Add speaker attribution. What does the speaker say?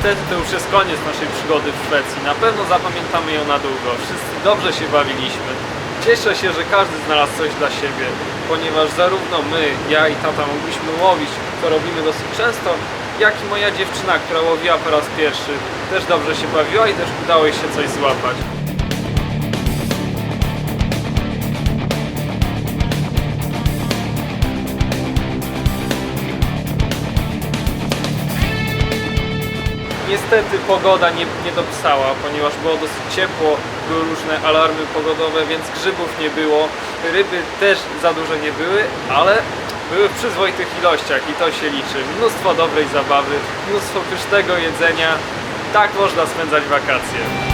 Speaker 1: niestety to już jest koniec naszej przygody w Szwecji. Na pewno zapamiętamy ją na długo. Wszyscy dobrze się bawiliśmy. Cieszę się, że każdy znalazł coś dla siebie, ponieważ zarówno my, ja i tata mogliśmy łowić, co robimy dosyć często, jak i moja dziewczyna, która łowiła po raz pierwszy, też dobrze się bawiła i też udało jej się coś złapać. Niestety pogoda nie, nie dopisała, ponieważ było dosyć ciepło, były różne alarmy pogodowe, więc grzybów nie było, ryby też za dużo nie były, ale były w przyzwoitych ilościach i to się liczy. Mnóstwo dobrej zabawy, mnóstwo pysznego jedzenia. Tak można spędzać wakacje.